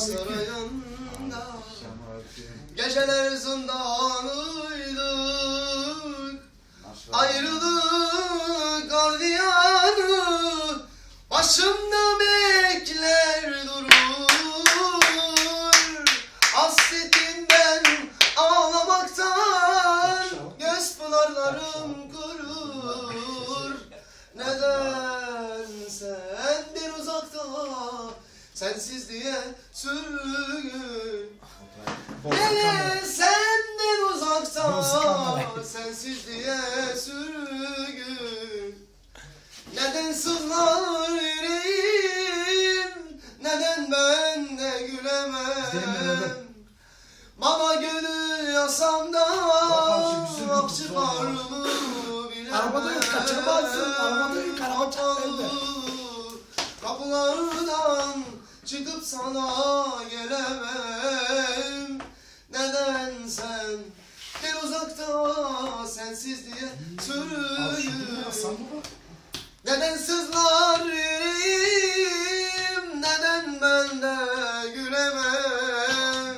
sarayında. Geceler zindanıydık. Ayrılık gardiyanı. Başımda Sensiz diye sürgün Neden senden uzakta Sensiz diye sürgün Neden sızlar yüreğim? Neden ben de gülemem? Bana gönül yasam da Ak çıkar mı bilemem. Arabada yok, kaçırmazsın. Arabada yok, araba çarptı elde. Çıkıp sana gelemem. Neden sen bir uzakta sensiz diye sürüyüm neden sızlar yüreğim? Neden ben de gülemem?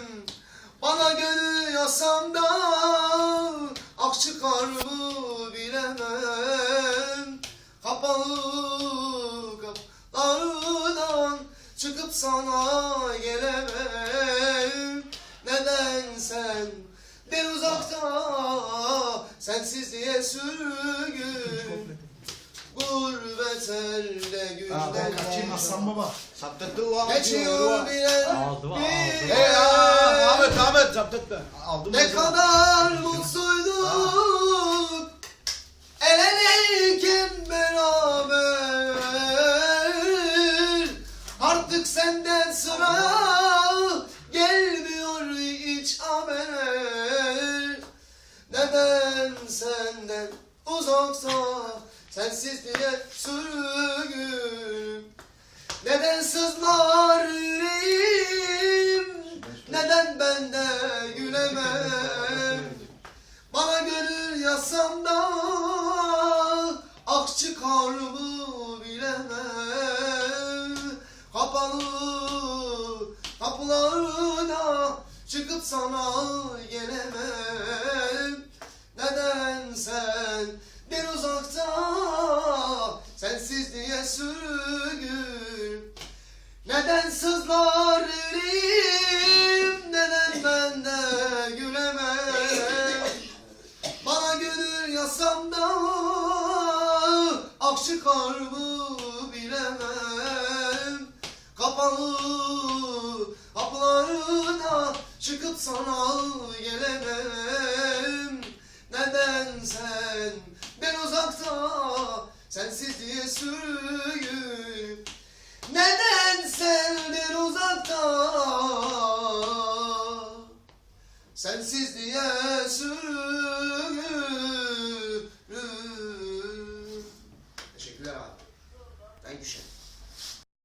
Bana gönül yasam da Ak çıkar mı bilemem Kapalı kapılardan Çıkıp sana gelemem Neden sen bir uzakta Sensiz diye sürgün Gurbet elde Ha ben kaçayım Aslan baba. Saptattı ulan. Geçiyor bilen Aldı mı? Aldı. Hey ya Ahmet Ahmet saptattı. Aldım. Ne kadar mutsuyduk Artık senden sıra Gelmiyor hiç haber. Neden senden uzakta Sensiz diye sürgün. Neden sızlar yüreğim? Neden ben de gülemem? Bana gönül yazsam da Ak çıkar mı Kapalı kapılarına Çıkıp sana gelemem. Neden sen bir uzakta Sensiz diye sürgün? Neden sızlar yüreğim Neden ben de gülemem? Bana gönül yazsam da Ak çıkar bilemem Kapalı kapılarına Çıkıp sana gelemem. Neden sen ben uzakta Sensiz diye sürgün neden senden uzakta Sensiz diye sürgün